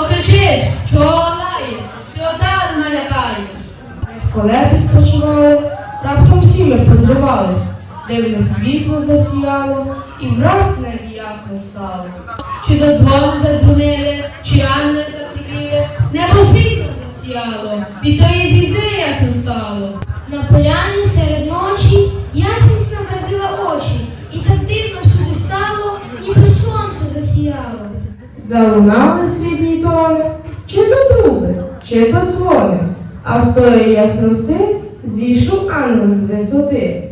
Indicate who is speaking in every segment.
Speaker 1: Чого кричиш? Чого лаєш? Свята налякає.
Speaker 2: В колебі спочивали, раптом всі ми позривались, дивне світло засіяло, і враз в ясно стало.
Speaker 1: Чи до дзвони задзвонили, чи ангели затрубіли, небо світло засіяло, від тої звізди ясно стало.
Speaker 3: На поляні
Speaker 2: Залунали срібні тони, чи то труби, чи то дзвони, а з я ясности зійшов ангел з висоти.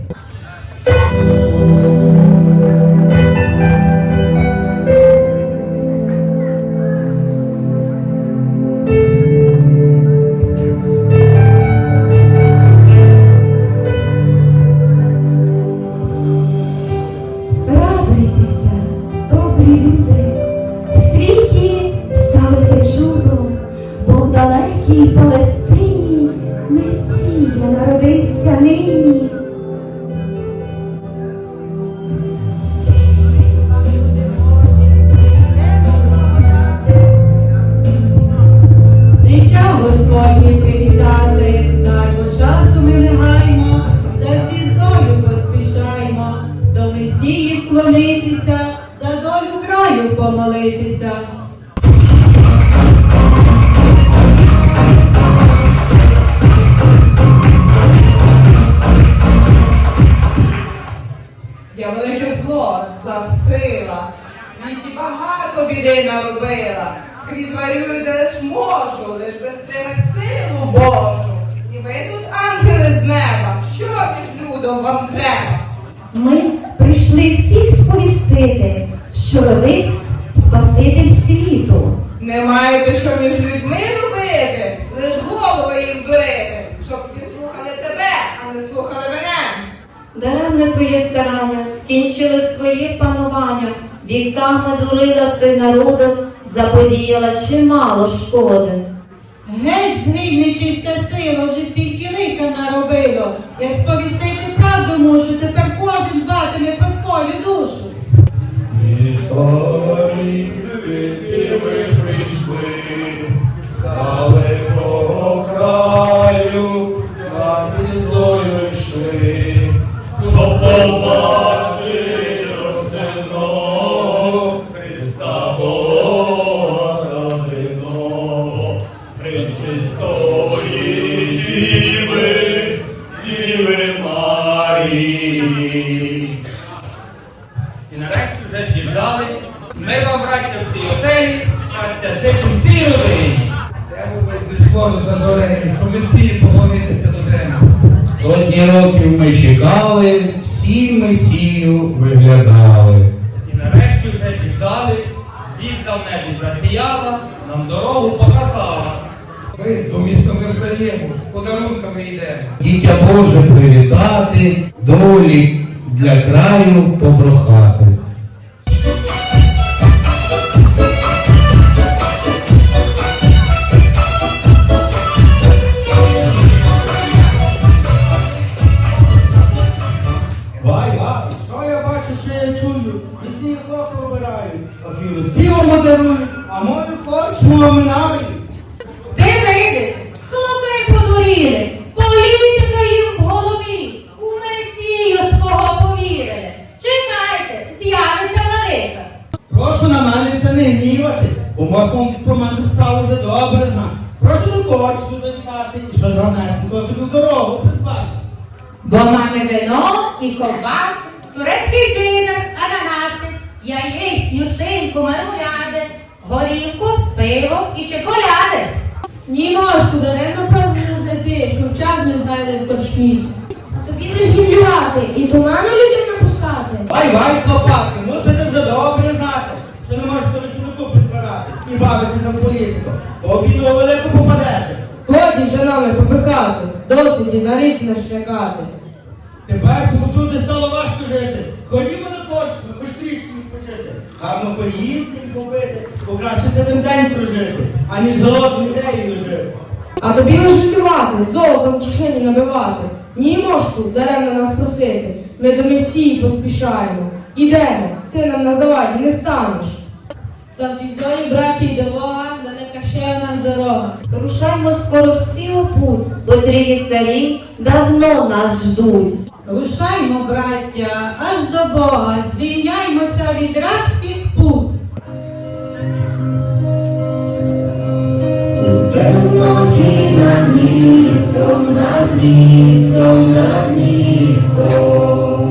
Speaker 4: Помолитися.
Speaker 5: Я велике зло, зла сила, в світі багато біди наробила, скрізь варюю, де лиш можу, лиш би стримать силу Божу. І ви тут, ангели з неба, що між людом вам треба?
Speaker 6: Ми прийшли всіх сповістити, що родився.
Speaker 5: Не маєте що між людьми робити, лиш голови їм дурити, щоб всі слухали тебе, а не слухали мене.
Speaker 7: Даремне твоє старання, скінчилось твоє панування, віками дурила ти народом, заподіяла чимало шкоди.
Speaker 4: Геть згинь нечиста сила, вже стільки лиха наробило. Я сповістити правду мушу, тепер кожен дбатиме про свою душу.
Speaker 8: Чекали, всі месію виглядали.
Speaker 9: І нарешті вже діждались, звізда в небі засіяла, нам дорогу показала.
Speaker 10: Ми до міста Вифлеєму з подарунками йдемо.
Speaker 8: Дітя Боже привітати, долі для краю попрохати.
Speaker 11: Прошу на мене це не гнівати, бо можна про мене справу вже добре знати. Прошу до корчму завітати і що гарнесенько собі в дорогу придбати.
Speaker 1: Бо мами вино і ковбас, турецький джинер, ананаси, яєчню, шинку, мармуляди, горівку, пиво і чоколяди. Ні, мошку, даремно просто знайти, щоб час не згайли в корчмі.
Speaker 3: Тобі лиш гімлювати і туману людям напускати.
Speaker 11: Вай, вай, хлопаки, мусите вже добре знати, що не можете веселику призбирати і в політику, обіду велику попадете.
Speaker 2: Годі вже нами попихати, досить і на рік наш лякати.
Speaker 11: Тепер повсюди стало важко жити. Ходімо до корчми, хоч трішки відпочити. Гарно поїсти і попити, бо краще сидим день прожити, аніж голодний день жити.
Speaker 2: А тобі лише плювати, золотом кишені набивати. Ні, мошку, даремно нас просити. Ми до Месії поспішаємо. Ідемо, ти нам на заваді не станеш.
Speaker 1: За звіздою, браті, й до Бога, далека ще в нас дорога.
Speaker 7: Рушаймо скоро всі у путь, бо трії царі давно нас ждуть.
Speaker 4: Рушаймо, браття, аж до Бога, звільняймося від рабських пут.
Speaker 6: Темноті над містом, над містом, над містом.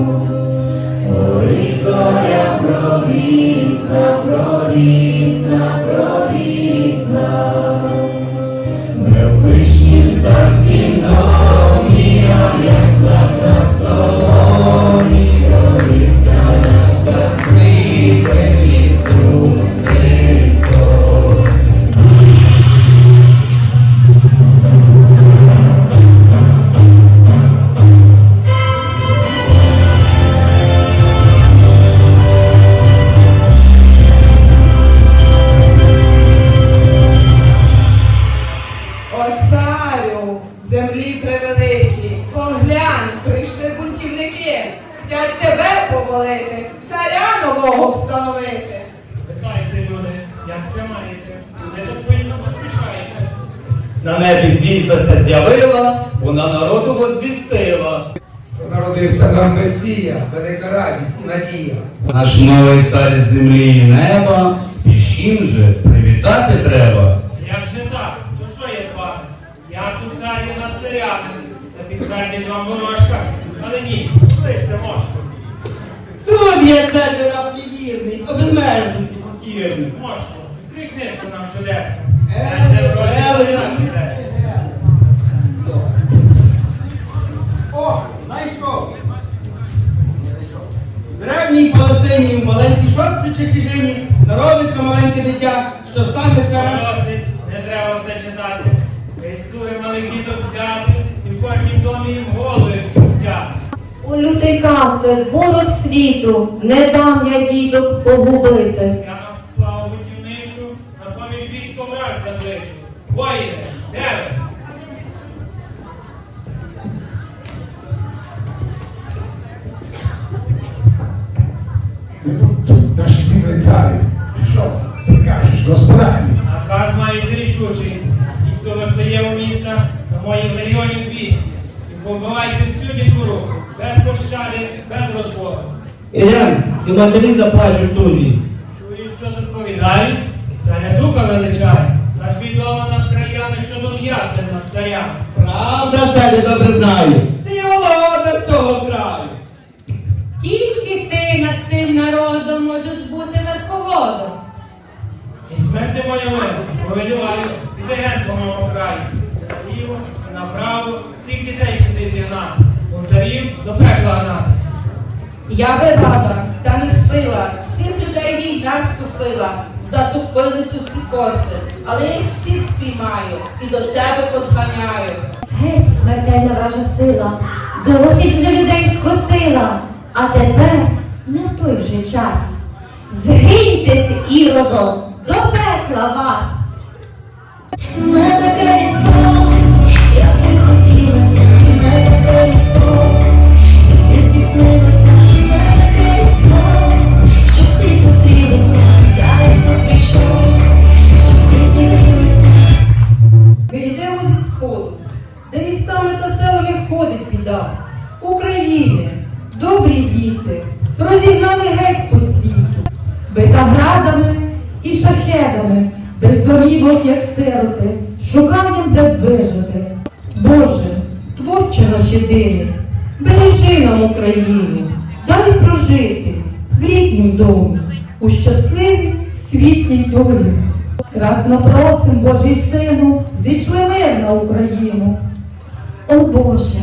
Speaker 6: Горить зоря провісна, провісна,
Speaker 9: пильно поспішаєте.
Speaker 12: На небі звіздася з'явила, вона народу возвістила.
Speaker 10: Що народився нам Месія, велика радість і надія.
Speaker 8: Наш новий цар з землі і неба, спішім же, привітати треба.
Speaker 9: Як ж не так? То що є з вами? Я тут царів над царями. Це підтвердить вам ворожка. Але ні, лиште можете.
Speaker 11: Тут є цар раб невірний, обмежений покірний.
Speaker 9: Можете. Відкрий книжку нам чудесно.
Speaker 11: Е, е,
Speaker 9: піде.
Speaker 11: О, знайшов. В древній Палестині в маленькій шорці чи хижині народиться маленьке дитя, що стане царем.
Speaker 9: Досить, не треба все читати. Реєструє малих діток взяти, і в кожнім домі їм голови спустяти.
Speaker 7: У лютий кантор, ворог світу, не дам я діток погубити.
Speaker 9: Рішучий. Ті, хто виплеє у міста, на моїх легіонів 200. І побивайте всю дітвору, без пощади, без розбору.
Speaker 12: Ідем, ці матері заплачуть тузі.
Speaker 9: Чуєш, що тут повідають? Це не дука величає. Наш відомо над краями, що тут я, це над царями.
Speaker 11: Правда,
Speaker 12: царю добре знаю.
Speaker 11: ти є володар цього краю.
Speaker 1: Тільки ти над цим народом можеш бути верховодом.
Speaker 9: Моя мир, повелюваю, по моєму краю. Наліво, направо, всіх дітей сюди зігнати. Бунтарів до пекла гнати.
Speaker 13: Я би рада, та не сила, всіх людей війна скосила, затупились усі коси, але я їх всіх спіймаю і до тебе позганяю.
Speaker 6: Геть, смертельна вража сила, досить вже людей скосила, а тепер не той вже час. Згиньтесь, іродом, до пекла вас.
Speaker 2: Шахедами, без домівок, як сироти, шуканням, де вижити.
Speaker 4: Боже, творче наш єдиний, бережи нам Україну, дай прожити в ріднім домі, у щасливій світлій долі.
Speaker 2: Красно просим, Божий сину, зійшли мир на Україну.
Speaker 6: О Боже,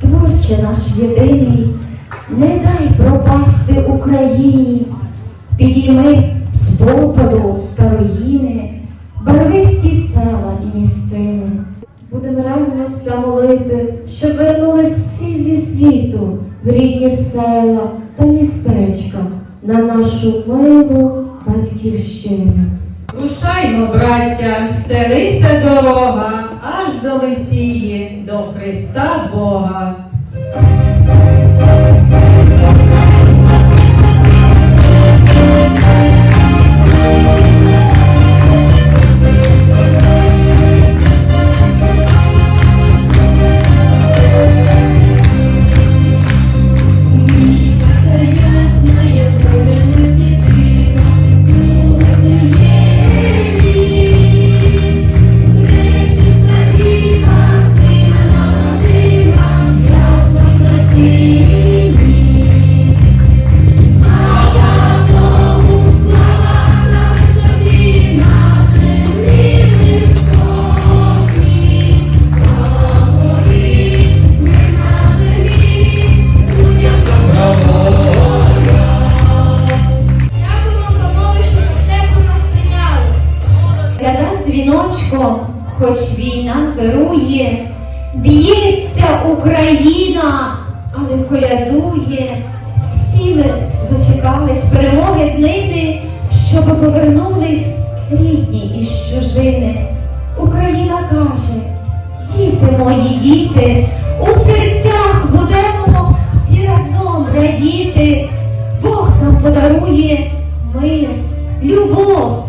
Speaker 6: творче наш єдиний, не дай пропасти Україні, підійми з попаду та руїни, барвисті села і місцини. Будемо ранилися молити, щоб вернулись всі зі світу в рідні села та містечка на нашу милу батьківщину.
Speaker 4: Рушаймо, браття, стелися дорога, аж до Месії, до Христа Бога.
Speaker 6: Зачекались перемоги днини, щоб повернулись рідні із чужини. Україна каже, діти мої діти, у серцях будемо всі разом радіти. Бог нам подарує мир, любов,